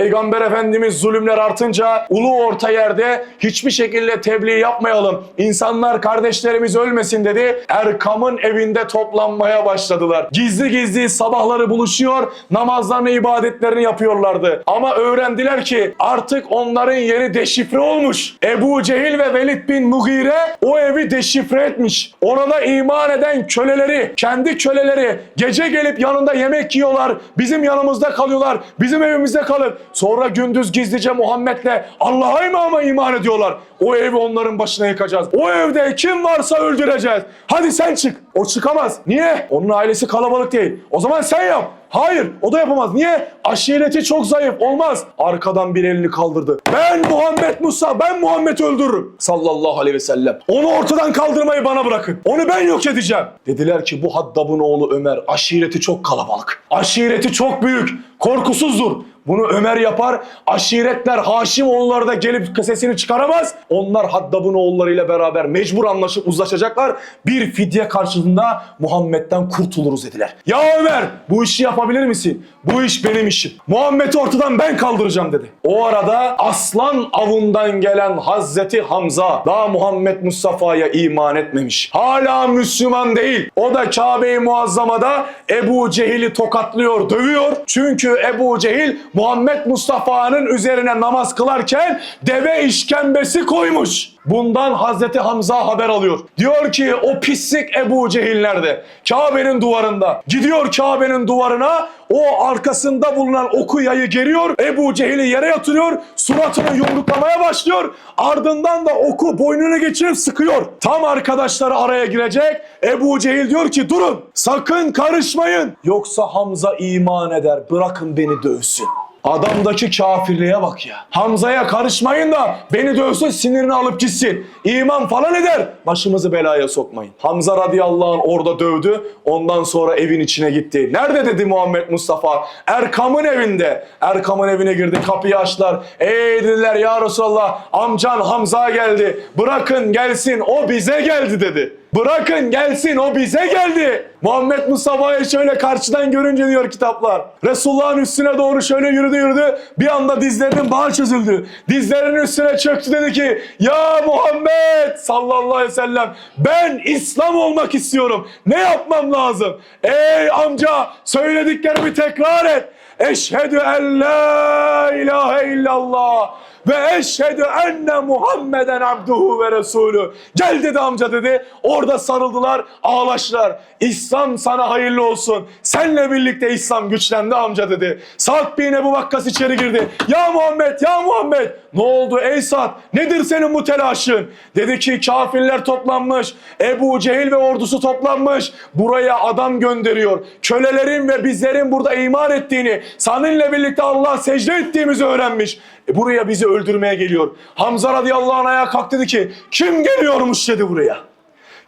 Peygamber Efendimiz zulümler artınca ulu orta yerde hiçbir şekilde tebliğ yapmayalım. İnsanlar kardeşlerimiz ölmesin dedi. Erkam'ın evinde toplanmaya başladılar. Gizli gizli sabahları buluşuyor, namazlarını, ibadetlerini yapıyorlardı. Ama öğrendiler ki artık onların yeri deşifre olmuş. Ebu Cehil ve Velid bin Mughire o evi deşifre etmiş. Orada iman eden köleleri, kendi köleleri gece gelip yanında yemek yiyorlar. Bizim yanımızda kalıyorlar. Bizim evimizde kalıp sonra gündüz gizlice Muhammed'le Allah'a imama iman ediyorlar. O evi onların başına yıkacağız. O evde kim varsa öldüreceğiz. Hadi sen çık. O çıkamaz. Niye? Onun ailesi kalabalık değil. O zaman sen yap. Hayır o da yapamaz. Niye? Aşireti çok zayıf. Olmaz. Arkadan bir elini kaldırdı. Ben Muhammed Musa, ben Muhammed öldürürüm. Sallallahu aleyhi ve sellem. Onu ortadan kaldırmayı bana bırakın. Onu ben yok edeceğim. Dediler ki bu Haddab'ın oğlu Ömer aşireti çok kalabalık. Aşireti çok büyük. Korkusuzdur. Bunu Ömer yapar. Aşiretler Haşim oğulları da gelip sesini çıkaramaz. Onlar Haddab'ın oğullarıyla beraber mecbur anlaşıp uzlaşacaklar. Bir fidye karşılığında Muhammed'den kurtuluruz dediler. Ya Ömer bu işi yapabilir misin? Bu iş benim işim. Muhammed'i ortadan ben kaldıracağım dedi. O arada aslan avundan gelen Hazreti Hamza daha Muhammed Mustafa'ya iman etmemiş. Hala Müslüman değil. O da Kabe-i Muazzama'da Ebu Cehil'i tokatlıyor, dövüyor. Çünkü Ebu Cehil Muhammed Mustafa'nın üzerine namaz kılarken deve işkembesi koymuş. Bundan Hazreti Hamza haber alıyor. Diyor ki o pislik Ebu Cehil nerede? Kabe'nin duvarında. Gidiyor Kabe'nin duvarına o arkasında bulunan oku yayı geriyor. Ebu Cehil'i yere yatırıyor. Suratını yumruklamaya başlıyor. Ardından da oku boynuna geçirip sıkıyor. Tam arkadaşları araya girecek. Ebu Cehil diyor ki durun sakın karışmayın. Yoksa Hamza iman eder. Bırakın beni dövsün. Adamdaki kafirliğe bak ya. Hamza'ya karışmayın da beni dövsün sinirini alıp gitsin. İman falan eder. Başımızı belaya sokmayın. Hamza radıyallahu anh orada dövdü. Ondan sonra evin içine gitti. Nerede dedi Muhammed Mustafa? Erkam'ın evinde. Erkam'ın evine girdi. Kapıyı açtılar. Ey dediler ya Resulallah amcan Hamza geldi. Bırakın gelsin o bize geldi dedi. Bırakın gelsin o bize geldi. Muhammed Mustafa'yı şöyle karşıdan görünce diyor kitaplar. Resulullah'ın üstüne doğru şöyle yürüdü yürüdü. Bir anda dizlerinin bağı çözüldü. Dizlerinin üstüne çöktü dedi ki Ya Muhammed sallallahu aleyhi ve sellem ben İslam olmak istiyorum. Ne yapmam lazım? Ey amca söylediklerimi tekrar et. Eşhedü en la ilahe illallah ve eşhedü enne Muhammeden abduhu ve resulü. Gel dedi amca dedi. Orada sarıldılar, ağlaştılar. İslam sana hayırlı olsun. Senle birlikte İslam güçlendi amca dedi. Sa'd bin Ebu Vakkas içeri girdi. Ya Muhammed, ya Muhammed. Ne oldu ey Sa'd? Nedir senin bu telaşın? Dedi ki kafirler toplanmış. Ebu Cehil ve ordusu toplanmış. Buraya adam gönderiyor. Kölelerin ve bizlerin burada iman ettiğini, seninle birlikte Allah'a secde ettiğimizi öğrenmiş. E buraya bizi öldürmeye geliyor. Hamza radıyallahu anh ayağa kalktı dedi ki kim geliyormuş dedi buraya.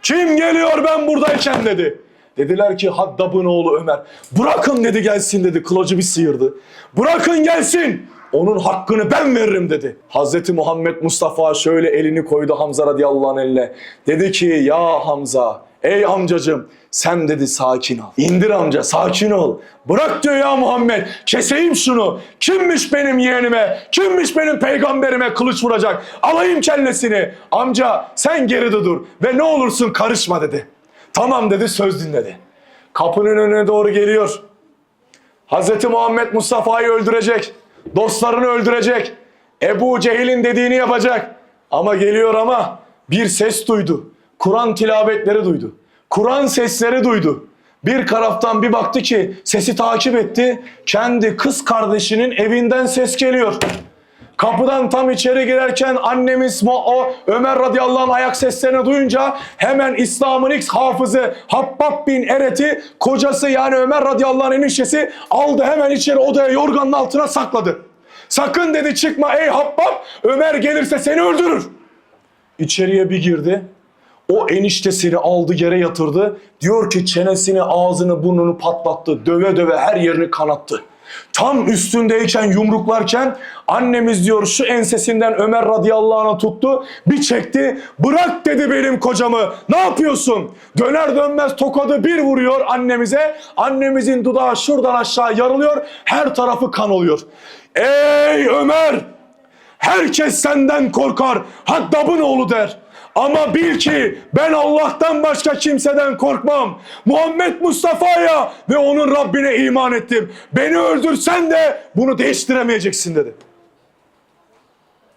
Kim geliyor ben buradayken dedi. Dediler ki Haddab'ın oğlu Ömer. Bırakın dedi gelsin dedi. Kılıcı bir sıyırdı. Bırakın gelsin. Onun hakkını ben veririm dedi. Hazreti Muhammed Mustafa şöyle elini koydu Hamza radıyallahu anh eline. Dedi ki ya Hamza ey amcacım sen dedi sakin ol. İndir amca sakin ol. Bırak diyor ya Muhammed keseyim şunu. Kimmiş benim yeğenime? Kimmiş benim peygamberime kılıç vuracak? Alayım kellesini. Amca sen geride dur ve ne olursun karışma dedi. Tamam dedi söz dinledi. Kapının önüne doğru geliyor. Hazreti Muhammed Mustafa'yı öldürecek. Dostlarını öldürecek. Ebu Cehil'in dediğini yapacak. Ama geliyor ama bir ses duydu. Kur'an tilavetleri duydu. Kur'an sesleri duydu. Bir taraftan bir baktı ki sesi takip etti. Kendi kız kardeşinin evinden ses geliyor. Kapıdan tam içeri girerken annemiz o Ömer radıyallahu anh ayak seslerini duyunca hemen İslam'ın ilk hafızı Habbab bin Eret'i kocası yani Ömer radıyallahu anh eniştesi aldı hemen içeri odaya yorganın altına sakladı. Sakın dedi çıkma ey Habbab Ömer gelirse seni öldürür. İçeriye bir girdi. O eniştesini aldı yere yatırdı. Diyor ki çenesini, ağzını, burnunu patlattı. Döve döve her yerini kanattı. Tam üstündeyken yumruklarken annemiz diyor şu ensesinden Ömer radıyallahu anh'ı tuttu. Bir çekti. Bırak dedi benim kocamı. Ne yapıyorsun? Döner dönmez tokadı bir vuruyor annemize. Annemizin dudağı şuradan aşağı yarılıyor. Her tarafı kan oluyor. Ey Ömer! Herkes senden korkar. Haddab'ın oğlu der ama bil ki ben Allah'tan başka kimseden korkmam. Muhammed Mustafa'ya ve onun Rabbine iman ettim. Beni öldürsen de bunu değiştiremeyeceksin dedi.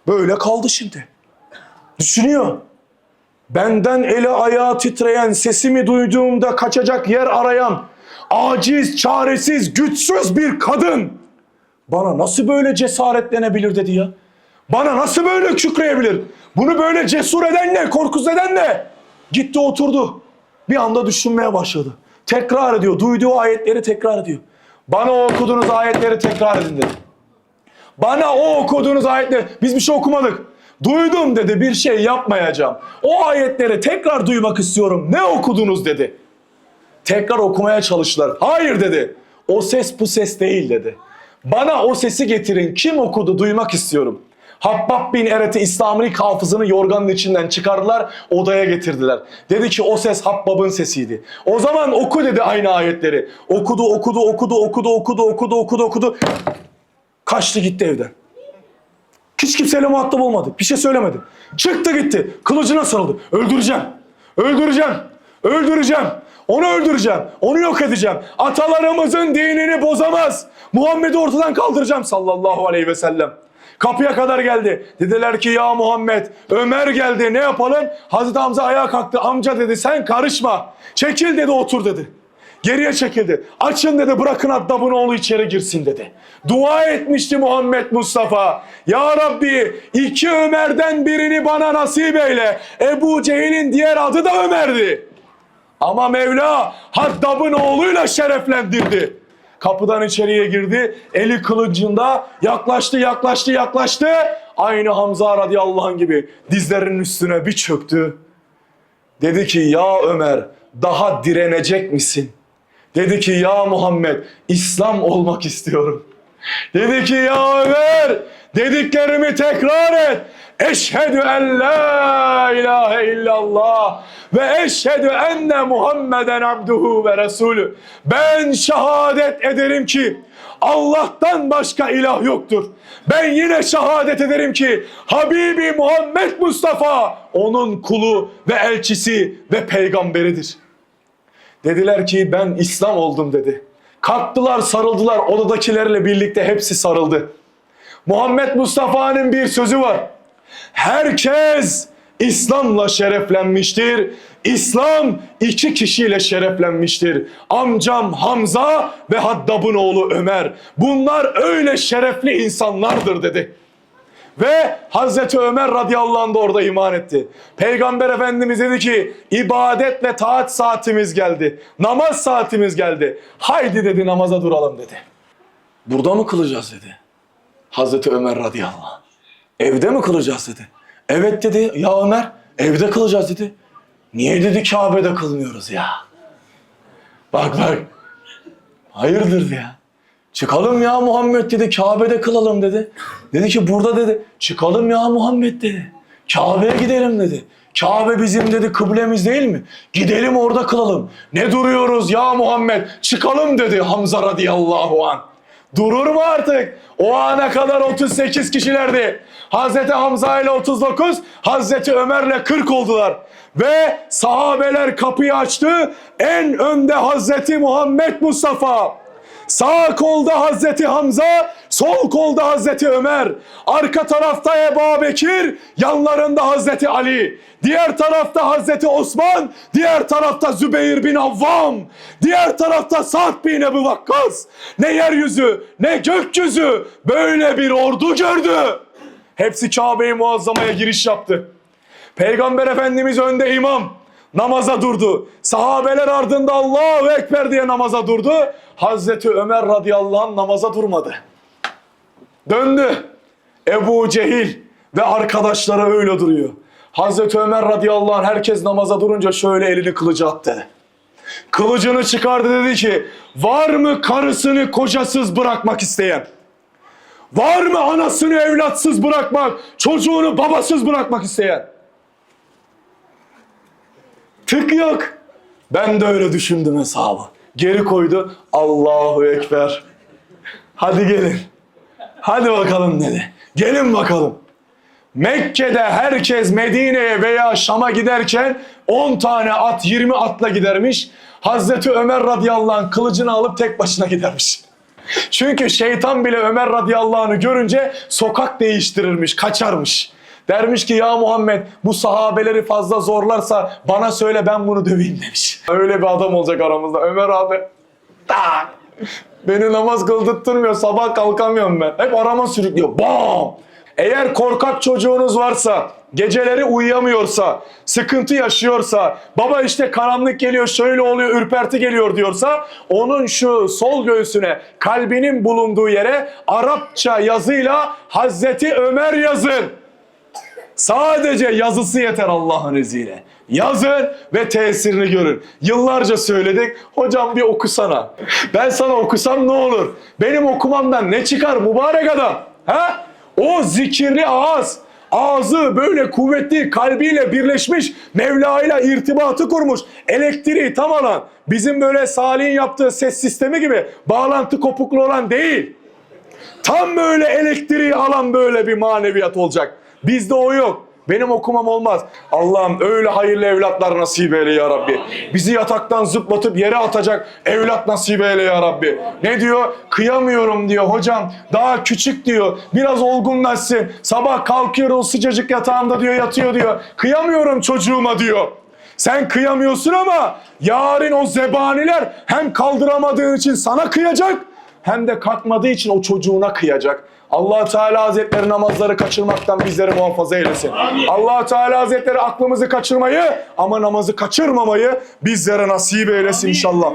Böyle kaldı şimdi. Düşünüyor. Benden eli ayağı titreyen, sesimi duyduğumda kaçacak yer arayan, aciz, çaresiz, güçsüz bir kadın bana nasıl böyle cesaretlenebilir dedi ya. Bana nasıl böyle kükreyebilir? Bunu böyle cesur eden ne? Korkusuz eden ne? Gitti oturdu. Bir anda düşünmeye başladı. Tekrar ediyor. Duyduğu ayetleri tekrar ediyor. Bana o okuduğunuz ayetleri tekrar edin dedi. Bana o okuduğunuz ayetleri... Biz bir şey okumadık. Duydum dedi bir şey yapmayacağım. O ayetleri tekrar duymak istiyorum. Ne okudunuz dedi. Tekrar okumaya çalıştılar. Hayır dedi. O ses bu ses değil dedi. Bana o sesi getirin. Kim okudu duymak istiyorum. Habbab bin Eret'i İslam'ın ilk hafızını yorganın içinden çıkardılar, odaya getirdiler. Dedi ki o ses Habbab'ın sesiydi. O zaman oku dedi aynı ayetleri. Okudu, okudu, okudu, okudu, okudu, okudu, okudu, okudu. Kaçtı gitti evden. Hiç kimseyle muhatap olmadı. Bir şey söylemedi. Çıktı gitti. Kılıcına sarıldı. Öldüreceğim. Öldüreceğim. Öldüreceğim. Onu öldüreceğim. Onu yok edeceğim. Atalarımızın dinini bozamaz. Muhammed'i ortadan kaldıracağım sallallahu aleyhi ve sellem. Kapıya kadar geldi. Dediler ki ya Muhammed Ömer geldi ne yapalım? Hazreti Hamza ayağa kalktı. Amca dedi sen karışma. Çekil dedi otur dedi. Geriye çekildi. Açın dedi bırakın Addab'ın oğlu içeri girsin dedi. Dua etmişti Muhammed Mustafa. Ya Rabbi iki Ömer'den birini bana nasip eyle. Ebu Cehil'in diğer adı da Ömer'di. Ama Mevla Haddab'ın oğluyla şereflendirdi. Kapıdan içeriye girdi. Eli kılıncında yaklaştı, yaklaştı, yaklaştı. Aynı Hamza radıyallahu anh gibi dizlerinin üstüne bir çöktü. Dedi ki ya Ömer daha direnecek misin? Dedi ki ya Muhammed İslam olmak istiyorum. Dedi ki ya Ömer dediklerimi tekrar et. Eşhedü en la ilahe illallah ve eşhedü enne Muhammeden abduhu ve resulü. Ben şehadet ederim ki Allah'tan başka ilah yoktur. Ben yine şehadet ederim ki Habibi Muhammed Mustafa onun kulu ve elçisi ve peygamberidir. Dediler ki ben İslam oldum dedi. Kalktılar sarıldılar odadakilerle birlikte hepsi sarıldı. Muhammed Mustafa'nın bir sözü var. Herkes İslam'la şereflenmiştir. İslam iki kişiyle şereflenmiştir. Amcam Hamza ve Haddab'ın oğlu Ömer. Bunlar öyle şerefli insanlardır dedi. Ve Hazreti Ömer radıyallahu anh da orada iman etti. Peygamber Efendimiz dedi ki ibadet ve taat saatimiz geldi. Namaz saatimiz geldi. Haydi dedi namaza duralım dedi. Burada mı kılacağız dedi. Hazreti Ömer radıyallahu anh. Evde mi kılacağız dedi. Evet dedi ya Ömer evde kılacağız dedi. Niye dedi Kabe'de kılmıyoruz ya. Bak bak. Hayırdır ya. Çıkalım ya Muhammed dedi. Kabe'de kılalım dedi. Dedi ki burada dedi. Çıkalım ya Muhammed dedi. Kabe'ye gidelim dedi. Kabe bizim dedi kıblemiz değil mi? Gidelim orada kılalım. Ne duruyoruz ya Muhammed? Çıkalım dedi Hamza radıyallahu an. Durur mu artık? O ana kadar 38 kişilerdi. Hazreti Hamza ile 39, Hazreti Ömer'le 40 oldular. Ve sahabeler kapıyı açtı. En önde Hazreti Muhammed Mustafa. Sağ kolda Hazreti Hamza, sol kolda Hazreti Ömer. Arka tarafta Ebu Bekir, yanlarında Hazreti Ali. Diğer tarafta Hazreti Osman, diğer tarafta Zübeyir bin Avvam. Diğer tarafta Sa'd bin Ebu Vakkas. Ne yeryüzü, ne gökyüzü böyle bir ordu gördü. Hepsi Kabe-i Muazzama'ya giriş yaptı. Peygamber Efendimiz önde imam. Namaza durdu. Sahabeler ardında Allahu Ekber diye namaza durdu. Hazreti Ömer radıyallahu anh namaza durmadı. Döndü. Ebu Cehil ve arkadaşları öyle duruyor. Hazreti Ömer radıyallahu anh herkes namaza durunca şöyle elini kılıca attı. Kılıcını çıkardı dedi ki var mı karısını kocasız bırakmak isteyen? Var mı anasını evlatsız bırakmak, çocuğunu babasız bırakmak isteyen? Tık yok. Ben de öyle düşündüm hesabı. Geri koydu. Allahu Ekber. Hadi gelin. Hadi bakalım dedi. Gelin bakalım. Mekke'de herkes Medine'ye veya Şam'a giderken 10 tane at 20 atla gidermiş. Hazreti Ömer radıyallahu anh kılıcını alıp tek başına gidermiş. Çünkü şeytan bile Ömer radıyallahu anh'ı görünce sokak değiştirirmiş, kaçarmış. Dermiş ki ya Muhammed bu sahabeleri fazla zorlarsa bana söyle ben bunu döveyim demiş. Öyle bir adam olacak aramızda. Ömer abi tak. Beni namaz kıldırtmıyor. Sabah kalkamıyorum ben. Hep arama sürüklüyor. Bam! Eğer korkak çocuğunuz varsa, geceleri uyuyamıyorsa, sıkıntı yaşıyorsa, baba işte karanlık geliyor, şöyle oluyor, ürperti geliyor diyorsa, onun şu sol göğsüne, kalbinin bulunduğu yere Arapça yazıyla Hazreti Ömer yazın. Sadece yazısı yeter Allah'ın izniyle. Yazın ve tesirini görün. Yıllarca söyledik. Hocam bir okusana. Ben sana okusam ne olur? Benim okumamdan ne çıkar mübarek adam? Ha? O zikirli ağız. Ağzı böyle kuvvetli kalbiyle birleşmiş Mevla ile irtibatı kurmuş. Elektriği tam alan. Bizim böyle Salih'in yaptığı ses sistemi gibi bağlantı kopuklu olan değil. Tam böyle elektriği alan böyle bir maneviyat olacak. Bizde o yok. Benim okumam olmaz. Allah'ım öyle hayırlı evlatlar nasip eyle ya Rabbi. Bizi yataktan zıplatıp yere atacak evlat nasip eyle ya Rabbi. Ne diyor? Kıyamıyorum diyor hocam. Daha küçük diyor. Biraz olgunlaşsın. Sabah kalkıyor o sıcacık yatağında diyor yatıyor diyor. Kıyamıyorum çocuğuma diyor. Sen kıyamıyorsun ama yarın o zebaniler hem kaldıramadığın için sana kıyacak hem de kalkmadığı için o çocuğuna kıyacak. Allah Teala Hazretleri namazları kaçırmaktan bizleri muhafaza eylesin. allah Teala Hazretleri aklımızı kaçırmayı ama namazı kaçırmamayı bizlere nasip eylesin inşallah.